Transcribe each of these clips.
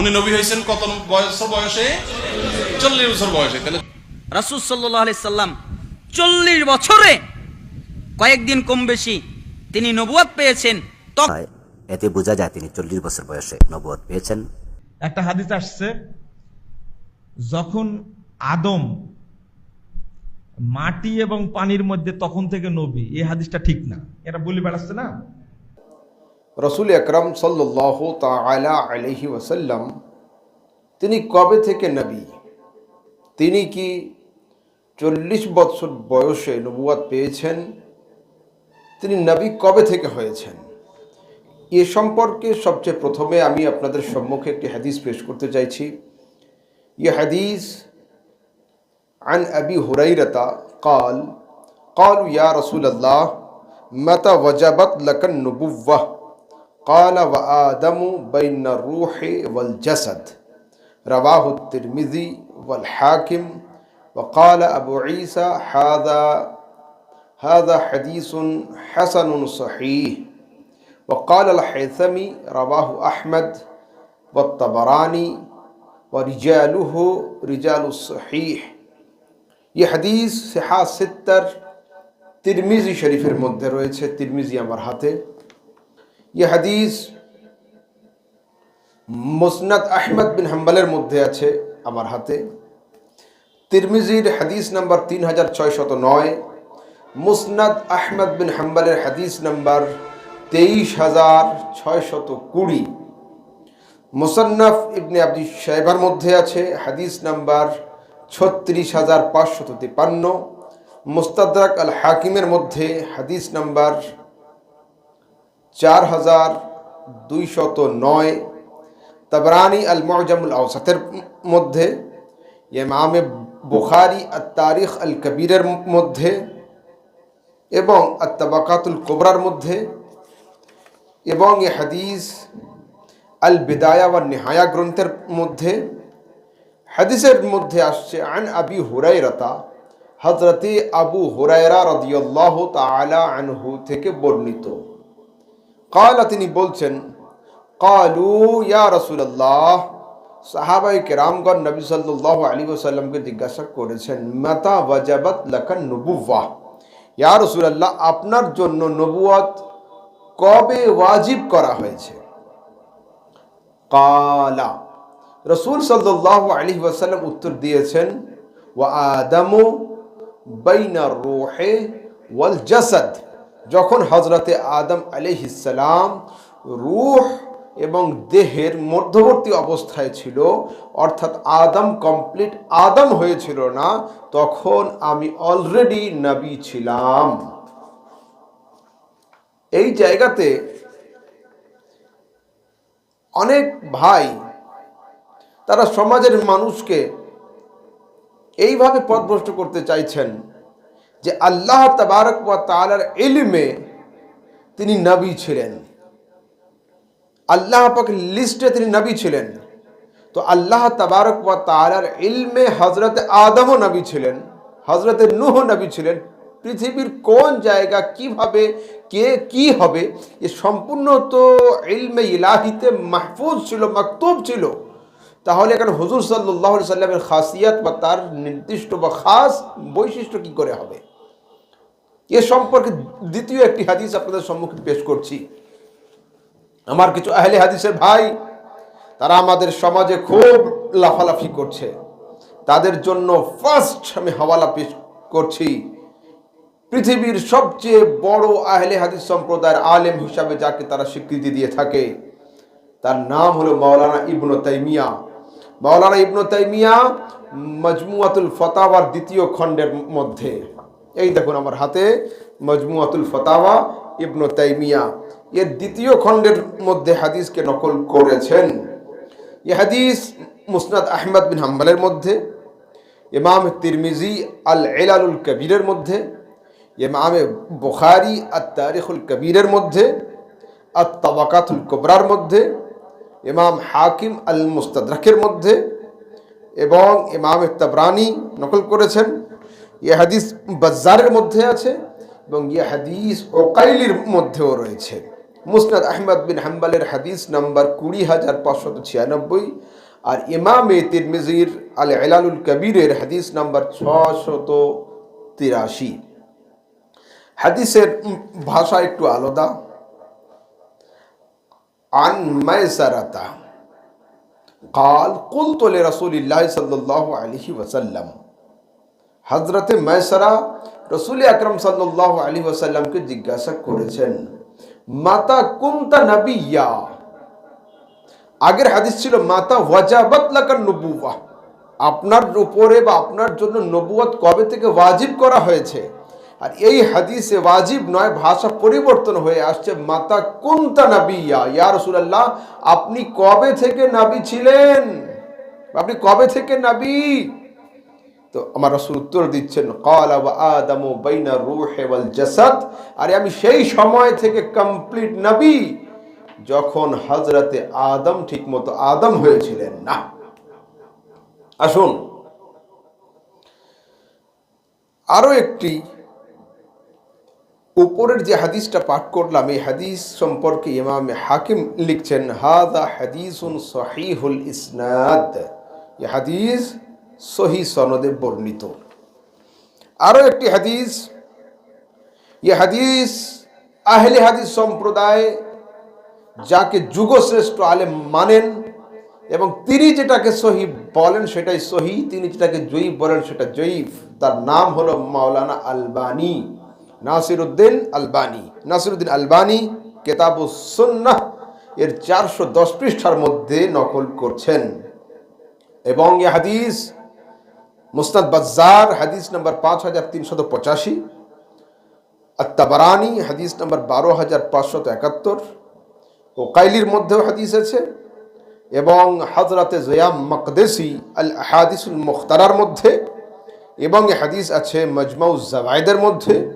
উনি নবী হয়েছেন কত বছর বয়সে? চল্লিশ বছর বয়সে। তাহলে রাসুল সাল্লাহ সাল্লাম চল্লিশ বছরে কয়েকদিন কম বেশি তিনি নবুয়াত পেয়েছেন এতে বোঝা যায় তিনি চল্লিশ বছর বয়সে নবুয়ত পেয়েছেন। একটা হাদিস আসছে যখন আদম মাটি এবং পানির মধ্যে তখন থেকে নবী এই হাদিসটা ঠিক না। এটা বলি বেড়াচ্ছে না? রসুল আকরম সাল্লাহ তালা আলহি ওসাল্লাম তিনি কবে থেকে নবী তিনি কি চল্লিশ বৎসর বয়সে নবুয়াত পেয়েছেন তিনি নবী কবে থেকে হয়েছেন এ সম্পর্কে সবচেয়ে প্রথমে আমি আপনাদের সম্মুখে একটি হাদিস পেশ করতে চাইছি ইয়ে হাদিস عن أبي هريرة قال قالوا يا رسول الله متى وجبت لك النبوة قال وآدم بين الروح والجسد رواه الترمذي والحاكم وقال أبو عيسى هذا هذا حديث حسن صحيح وقال الحيثمي رواه أحمد والطبراني ورجاله رجال الصحيح ये হাদিস সেহা সিত্তার তিরমিজি শরীফের মধ্যে রয়েছে তিরমিজি আমার হাতে ये হাদিস মুসনাদ আহমদ বিন হাম্বালের মধ্যে আছে আমার হাতে তিরমিজির হাদিস নাম্বার তিন হাজার ছয়শত নয় মুসনাদ আহমদ বিন হাম্বালের হাদিস নাম্বার তেইশ হাজার ছয়শত কুড়ি মুসান্নাফ ইবনে আব্দি সাহেবার মধ্যে আছে হাদিস নাম্বার ছত্রিশ হাজার পাঁচশত তিপান্ন মুস্তাদরাক আল হাকিমের মধ্যে হাদিস নাম্বার চার হাজার দুইশত নয়। তবরানি আল মজামুল আওসাতের মধ্যে, ইমামে বুখারি আত তারিখ আল কবিরের মধ্যে এবং আত্তাবাকাতুল কোবরার মধ্যে এবং এ হাদিস আল বিদায়া বা নেহায়া গ্রন্থের মধ্যে। হাদিসের মধ্যে আসছে, আন আবি হুরাইরাতা হজরতে আবু হুরায়রা রদিয়াল্লাহ তালা আনহু থেকে বর্ণিত। কালা তিনি বলছেন, কালু ইয়া রসুল্লাহ সাহাবাই কেরামগণ নবী সাল্লাহ আলী ওসাল্লামকে জিজ্ঞাসা করেছেন, মাতা ওয়াজাবাত লাকান নবুয়াহ ইয়া রসুল্লাহ আপনার জন্য নবুয়াত কবে ওয়াজিব করা হয়েছে? কালা। রসুল সাল্লাহ আলী ওয়াসাল্লাম উত্তর দিয়েছেন, ওয়া আদামু বাইনা রোহে ওয়াল জাসাদ। যখন হজরতে আদম আলিহিসাল্লাম রুহ এবং দেহের মধ্যবর্তী অবস্থায় ছিল, অর্থাৎ আদম কমপ্লিট আদম হয়েছিল না, তখন আমি অলরেডি নবী ছিলাম। এই জায়গাতে অনেক ভাই, তারা সমাজের মানুষকে এইভাবে পথভ্রষ্ট করতে চাইছেন। যে আল্লাহ তবারক ওয়া তালার এলিমে তিনি নবী ছিলেন। আল্লাহ পাক লিস্টে তিনি নবী ছিলেন। তো আল্লাহ তবারক ওয়া তালার ইলমে হজরত আদমও নবী ছিলেন হজরত নুহ নবী ছিলেন। পৃথিবীর কোন জায়গা কীভাবে, কে কি হবে, এ সম্পূর্ণ তো ইলমে ইলাহিতে মাহফুজ ছিল, মাকতুব ছিল। তাহলে এখানে হুজুর সাল্লাহ সাল্লামের খাসিয়াত বা তার নির্দিষ্ট বা খাস বৈশিষ্ট্য কি করে হবে? এ সম্পর্কে দ্বিতীয় একটি হাদিস আপনাদের সম্মুখে পেশ করছি। আমার কিছু আহলে হাদিসের ভাই, তারা আমাদের সমাজে খুব লাফালাফি করছে। তাদের জন্য ফার্স্ট আমি হওয়ালা পেশ করছি, পৃথিবীর সবচেয়ে বড় আহলে হাদিস সম্প্রদায়ের আলেম হিসাবে যাকে তারা স্বীকৃতি দিয়ে থাকে। তার নাম হলো মাওলানা ইবনু তাইমিয়া। মাওলানা ইবনু তাইমিয়া মজমুয়াতুল ফতাওয়ার দ্বিতীয় খণ্ডের মধ্যে। এই দেখুন আমার হাতে মজমুয়াতুল ফতাওয়া ইবনু তাইমিয়া। এর দ্বিতীয় খণ্ডের মধ্যে হাদিসকে নকল করেছেন। এ হাদিস মুসনাদ আহমদ বিন হাম্বালের মধ্যে, ইমাম তিরমিজি আল এলালুল কবিরের মধ্যে, ইমামে বুখারি আত তারিখুল কবিরের মধ্যে, আত তাবাকাতুল কোবরার মধ্যে, ইমাম হাকিম আল মুস্তাদরাকের মধ্যে এবং ইমাম তাবরানি নকল করেছেন। ইয়ে হাদিস বাজারের মধ্যে আছে এবং ইয়ে হাদিস ওকাইলির মধ্যেও রয়েছে মুসনাদ আহমদ বিন হাম্বালের হাদিস নাম্বার কুড়ি হাজার পাঁচশত ছিয়ানব্বই আর ইমাম এ তিরমিজির আল এলালুল কবিরের হাদিস নাম্বার ছশত তিরাশি হাদিসের উম, ভাষা একটু আলাদা আন মায়সারাতা قال قلت لرسول الله صلى الله عليه وسلم হজরতে মায়সারা রসুল আকরম সাল্লাহ আলী ওসাল্লামকে জিজ্ঞাসা করেছেন, মাতা কুন্তা নবিয়া? আগের হাদিস ছিল, মাতা ওয়াজাবাত লাকার নবুয়া আপনার উপরে বা আপনার জন্য নবুয়াত কবে থেকে ওয়াজিব করা হয়েছে? আর এই হাদিসে ওয়াজিব নয়, ভাষা পরিবর্তন হয়ে আসছে, মাতা কুন্তা নাবিয়া? ইয়া রাসূলুল্লাহ, আপনি কবে থেকে নাবি ছিলেন? আপনি কবে থেকে নাবি? তো আমার রসুল উত্তর দিচ্ছেন আদামু বাইনা রূহে ওয়াল জাসাদ। আরে আমি সেই সময় থেকে কমপ্লিট নবী, যখন হজরতে আদম ঠিকমতো আদম হয়েছিলেন না। আসুন, আরও একটি উপরের যে হাদিসটা পাঠ করলাম, এই হাদিস সম্পর্কে ইমাম হাকিম লিখছেন হাদা সহিহুল ইসনাদ। হাদিস সহি সনদে বর্ণিত। আরও একটি হাদিস, এই হাদিস আহলে হাদিস সম্প্রদায় যাকে যুগশ্রেষ্ঠ আলেম মানেন এবং তিনি যেটাকে সহি বলেন সেটাই সহি, তিনি যেটাকে জয়ীফ বলেন সেটা জয়ীফ তার নাম হলো মাওলানা আলবানী নাসির উদ্দিন আলবানী। নাসির উদ্দিন আলবানী কেতাবুসন্না এর চারশো দশ পৃষ্ঠার মধ্যে নকল করছেন। এবং এ হাদিস মুস্তাদ বাজার হাদিস নম্বর পাঁচ হাজার তিনশত পঁচাশি। আত্মাবারানি হাদিস নম্বর বারো হাজার পাঁচশত একাত্তর। ও কাইলির মধ্যেও হাদিস আছে। এবং হজরতে জয়াম মকদেসি আল হাদিসুল মুখতারার মধ্যে। এবং এ হাদিস আছে মজমাউ জাওয়াইদের মধ্যে।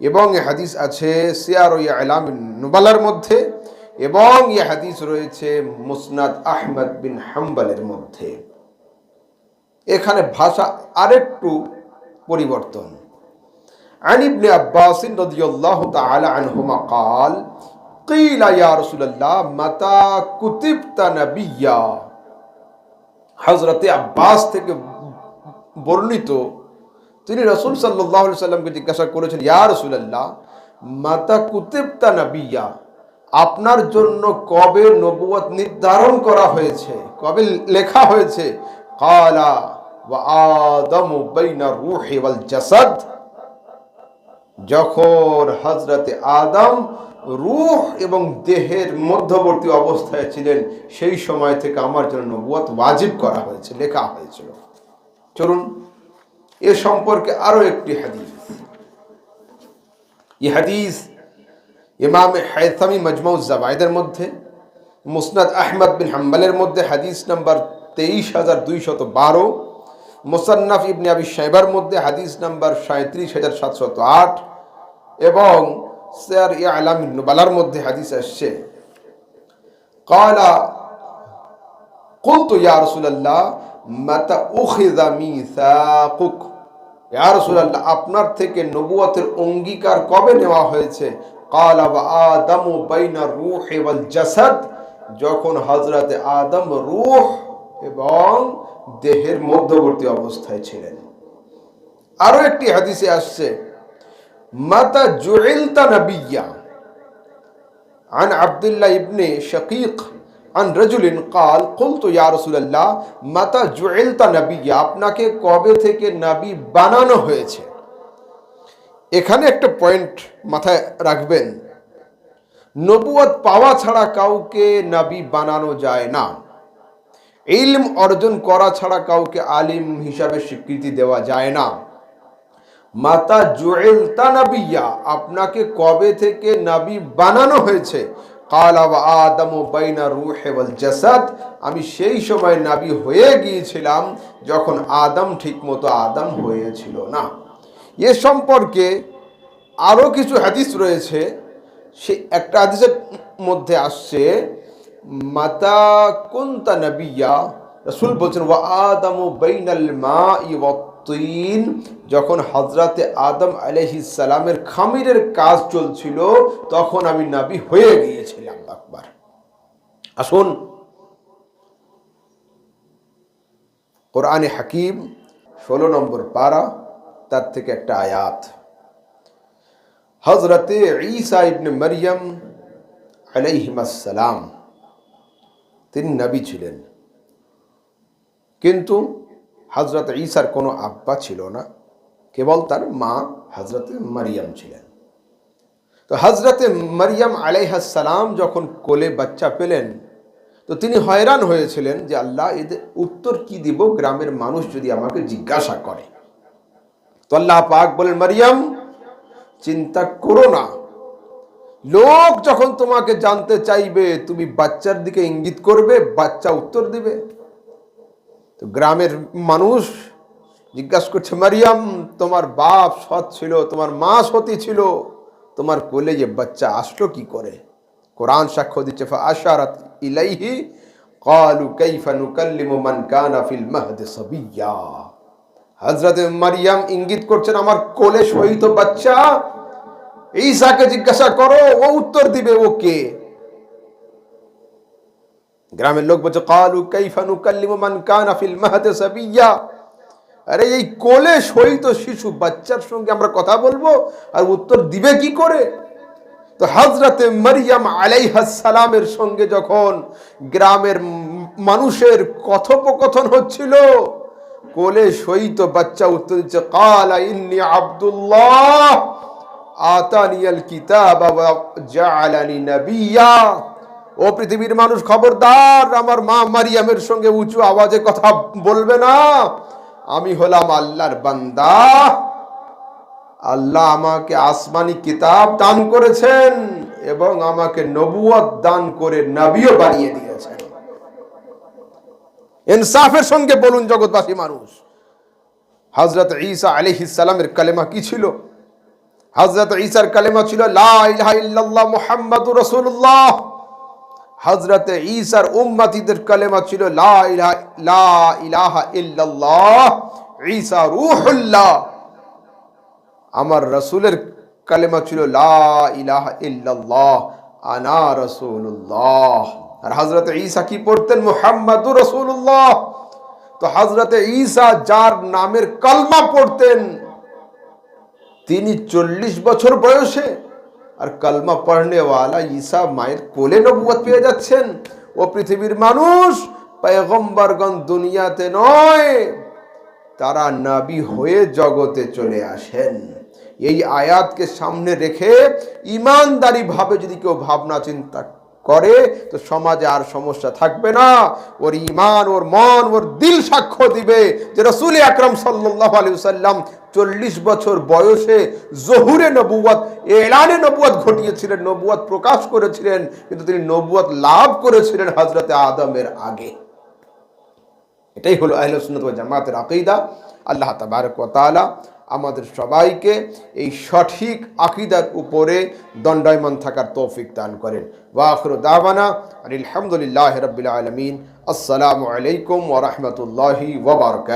এবং এ হাদিস আছে সিয়ার ও আলাম নুবালার মধ্যে। এবং এ হাদিস রয়েছে মুসনাদ আহমদ বিন হাম্বালের মধ্যে। এখানে ভাষা আরেকটু পরিবর্তন عن ابن عباس رضي الله تعالى عنهما قال قيل يا رسول الله متى كتبت نبيا হজরতে আব্বাস থেকে বর্ণিত তিনি রসুল সাল্লাহ সাল্লামকে জিজ্ঞাসা করেছেন ইয়া রসুলাল্লাহ মাতা কুতেবতা নাবিয়া আপনার জন্য কবে নবুয়ত নির্ধারণ করা হয়েছে কবে লেখা হয়েছে কালা ওয়া আদমু রূহি ওয়াল জাসাদ। যখন হজরতে আদম রুহ এবং দেহের মধ্যবর্তী অবস্থায় ছিলেন, সেই সময় থেকে আমার জন্য নবুয়ত ওয়াজিব করা হয়েছে, লেখা হয়েছিল। চলুন, এ সম্পর্কে আরও একটি হাদিস। এই হাদিস ইমাম হায়থামি মজমাউ জাবাইদের মধ্যে, মুসনাদ আহমদ বিন হাম্বালের মধ্যে, হাদিস নাম্বার তেইশ হাজার দুইশত বারো। মোসান্নাফ ইবনে আবি সাইবার মধ্যে হাদিস নাম্বার সাঁত্রিশ হাজার সাতশত আট এবং সেয়ার ই আলাম নুবালার মধ্যে হাদিস আসছে কালা قلت يا رسول الله متى أخذ ميثاقك ইয়া রাসূলুল্লাহ আপনার থেকে নবুয়তের অঙ্গীকার কবে নেওয়া হয়েছে কালা ওয়া আদামু বাইনা রূহি ওয়াল জাসাদ যখন হযরতে আদম রূহ এবং দেহের মধ্যবর্তী অবস্থায় ছিলেন আরো একটি হাদিসে আসছে মাতা জুইলতা নবিয়া عن عبد الله ابن شقيق عن رجل قال قلت يا رسول الله متى جعلت نبيا আপনাকে কবে থেকে নবী বানানো হয়েছে এখানে একটা পয়েন্ট মাথায় রাখবেন নবুয়ত পাওয়া ছাড়া কাউকে নবী বানানো যায় না ইলম অর্জন করা ছাড়া কাউকে আলিম হিসাবে স্বীকৃতি দেওয়া যায় না। মাতা জুয়েল তানাবিয়া আপনাকে কবে থেকে নাবি বানানো হয়েছে? আমি সেই সময় নাবি হয়ে গিয়েছিলাম যখন আদম ঠিকমতো আদম হয়েছিল না। এ সম্পর্কে আরও কিছু হাদিস রয়েছে, সে একটা হাদিসের মধ্যে আসছে মাতা কুন্তা নবিয়া, রসুল বলছেন, ওয়া আদম বাইনাল মা তিন যখন হজরতে আদম আলহিসালামের খামিরের কাজ চলছিল, তখন আমি নাবি হয়ে গিয়েছিলাম আকবার। আসুন। কোরআনে হাকিম, ষোলো নম্বর পারা, তার থেকে একটা আয়াত। হজরতে ঈসা ইবনে মরিয়ম আলাইহিমাসালাম তিনি নবী ছিলেন। কিন্তু হজরত ঈসার কোনো আব্বা ছিল না, কেবল তার মা হজরত মারিয়াম ছিলেন। তো হজরতে মারিয়াম আলাইহাসালাম যখন কোলে বাচ্চা পেলেন, তো তিনি হয়রান হয়েছিলেন যে আল্লাহ এদের উত্তর কি দিব গ্রামের মানুষ যদি আমাকে জিজ্ঞাসা করে। তো আল্লাহ পাক বলেন, মারিয়াম, চিন্তা করো না লোক যখন তোমাকে জানতে চাইবে তুমি বাচ্চার দিকে ইঙ্গিত করবে বাচ্চা উত্তর দিবে তো গ্রামের মানুষ জিজ্ঞাসা করছে মারিয়াম তোমার বাপ সৎ ছিল তোমার মা সতী ছিল তোমার কোলে যে বাচ্চা আসলো কি করে কোরআন সাক্ষ্য দিচ্ছে আশারাত ইলাইহি قالوا كيف نكلم من كان في المهد صبيا হযরত মারিয়াম ইঙ্গিত করছেন আমার কোলে শহীদ বাচ্চা ঈসাকে জিজ্ঞাসা করো, ও উত্তর দিবে ও কে? গ্রামের লোক বলছে, কালু কাইফা নুকাল্লিমু মান কানা ফিল মাহদি সাবিয়্যা। আরে, এই কোলে শহীদ শিশু বাচ্চার সঙ্গে আমরা কথা বলব, আর উত্তর দিবে কি করে? তো হজরতে মারিয়াম সালামের সঙ্গে যখন গ্রামের মানুষের কথোপকথন হচ্ছিল, কোলে শহীদ বাচ্চা উত্তর দিচ্ছে, কালা ইন্নি আব্দুল্লাহ। আতানিয়াল কিতাব ওয়া জাআলানি নাবিয়্যা ও পৃথিবীর মানুষ খবরদার, আমার মা মারিয়ামের সঙ্গে উঁচু আওয়াজে কথা বলবে না। আমি হলাম আল্লাহর বান্দা। আল্লাহ আমাকে আসমানি কিতাব দান করেছেন এবং আমাকে নবুয়ত দান করে নবীও বানিয়ে দিয়েছেন। ইনসাফের সঙ্গে বলুন জগৎবাসী মানুষ। হজরত ঈসা আলাইহিস সালামের কালেমা কি ছিল? হজরত ঈসার কালেমা ছিল, লা ইলাহা ইল্লাল্লাহ মুহাম্মাদুর রাসূলুল্লাহ। হজরত ঈসার উম্মতিদের কালেমা ছিল ঈসা রূহুল্লাহ। আমার রসুলের কালেমা ছিল, লা ইলাহা ইল্লাল্লাহ, আনা রসুল্লাহ আর হজরত ঈসা কি পড়তেন? মুহাম্মাদুর রসুল্লাহ তো হজরত ঈসা যার নামের কলমা পড়তেন তিনি চল্লিশ বছর বয়সে। আর কলমা পড়নেওয়ালা ঈসা মায়ের কোলে নবুয়ত পেয়ে যাচ্ছেন। ও পৃথিবীর মানুষ, পয়গম্বরগণ দুনিয়াতে নয়, তারা নাবি হয়ে জগতে চলে আসেন। এই আয়াতকে সামনে রেখে ইমানদারি ভাবে যদি কেউ ভাবনা চিন্তা করে, তো সমাজে আর সমস্যা থাকবে না। ওর ইমান ওর মন, ওর দিল সাক্ষ্য দিবে যে রসুল আকরম সাল্লাহ আলী সাল্লাম চল্লিশ বছর বয়সে জহুরে নবুয়াত এলানে নবুয়াত ঘটিয়েছিলেন নবুয়াত প্রকাশ করেছিলেন, কিন্তু তিনি নবুয়াত লাভ করেছিলেন হজরতে আদমের আগে। এটাই হলো আহলে সুন্নত ওয়াল জামাতের আকিদা। আল্লাহ তাবারক আমাদের সবাইকে এই সঠিক আকিদার উপরে দণ্ডায়মান থাকার তৌফিক দান করেন। ওয়াখর দাবানা দাওয়ানা রবিলাম আসসালামু আলাইকুম ওয়া ওবরক